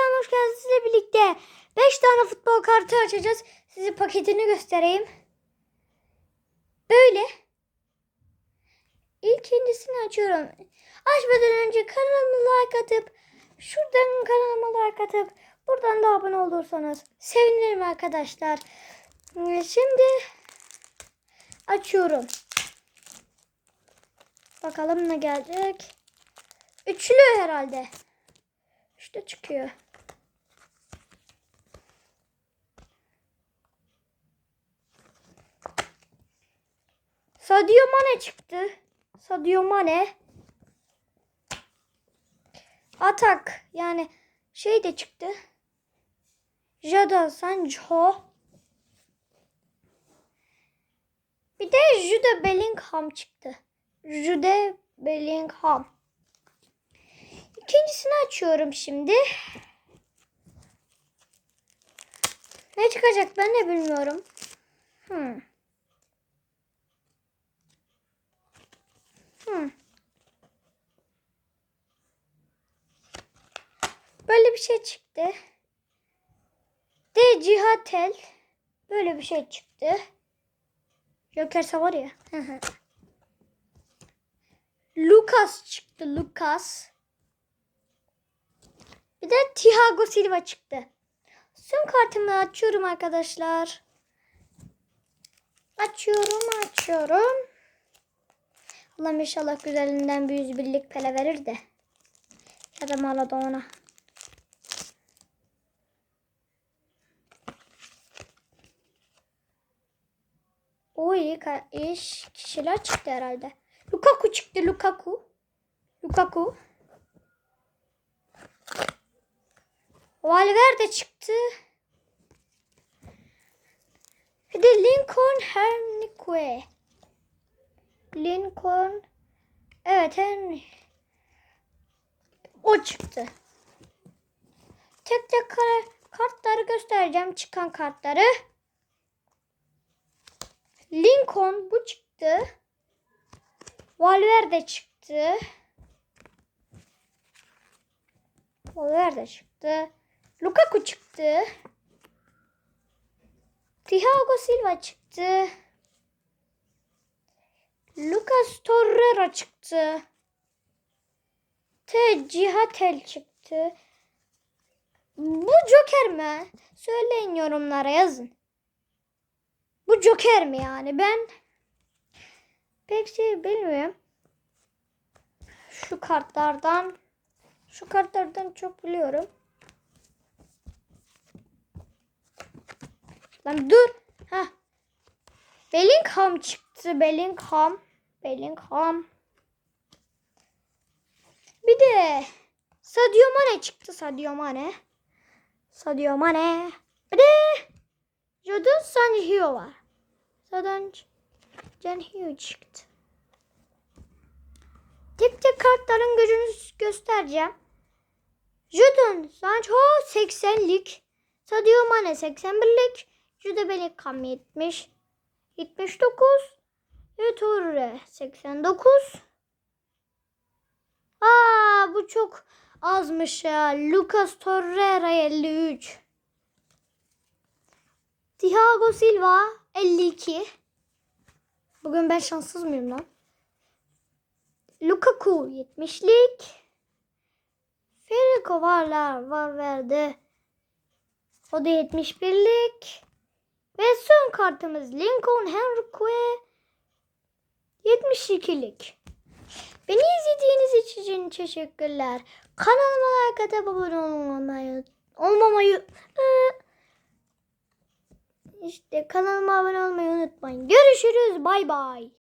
kanalıma hoş geldiniz. Sizle birlikte 5 tane futbol kartı açacağız. Size paketini göstereyim. Böyle. İlkincisini açıyorum. Açmadan önce kanalıma like atıp şuradan kanalıma like atıp buradan da abone olursanız sevinirim arkadaşlar. Şimdi açıyorum. Bakalım ne gelecek. Üçlü herhalde. İşte çıkıyor. Sadio Mane çıktı. Sadio Mane. Atak yani şey de çıktı. Jadon Sancho. Bir de Jude Bellingham çıktı. Jude Bellingham. İkincisini açıyorum şimdi. Ne çıkacak ben de bilmiyorum. Hmm. Hmm. Böyle bir şey çıktı. De Cihatel. Böyle bir şey çıktı. Joker var ya. Lucas çıktı. Lucas. Bir de Thiago Silva çıktı. Son kartımı açıyorum arkadaşlar. Açıyorum, açıyorum. Allah'ım inşallah güzelinden bir yüz birlik pele verir de. Ya da Maradona. O iyi iş kişiler çıktı herhalde. Lukaku çıktı Lukaku. Lukaku. Valverde çıktı. Bir de Lincoln Henrique. Lincoln. Evet Henry. O çıktı. Tek tek kartları göstereceğim. Çıkan kartları. Lincoln bu çıktı. Valverde çıktı. Valverde çıktı. Lukaku çıktı. Thiago Silva çıktı. Lucas Torreira çıktı. T. Cihatel çıktı. Bu Joker mi? Söyleyin yorumlara yazın. Bu Joker mi yani? Ben pek şey bilmiyorum. Şu kartlardan şu kartlardan çok biliyorum. Lan dur. Ha. Bellingham çıktı. Bellingham. Bellingham. Bir de Sadio Mane çıktı. Sadio Mane. Sadio Mane. Bir de Jadon Sancho var. Jadon Sancho çıktı. Tek tek kartların gücünü göstereceğim. Jadon Sancho 80'lik. Sadio Mane 81'lik. Jude Bellingham 70. 79. Ve Torre 89. Aa bu çok azmış ya. Lucas Torreira 53. Thiago Silva 52. Bugün ben şanssız mıyım lan? Lukaku 70'lik. Federico varlar var verdi. O da 71'lik. Ve son kartımız Lincoln Henrique 72'lik. Beni izlediğiniz için teşekkürler. Kanalıma like atıp abone olmamayı olmamayı Ee, işte kanalıma abone olmayı unutmayın. Görüşürüz. Bay bay.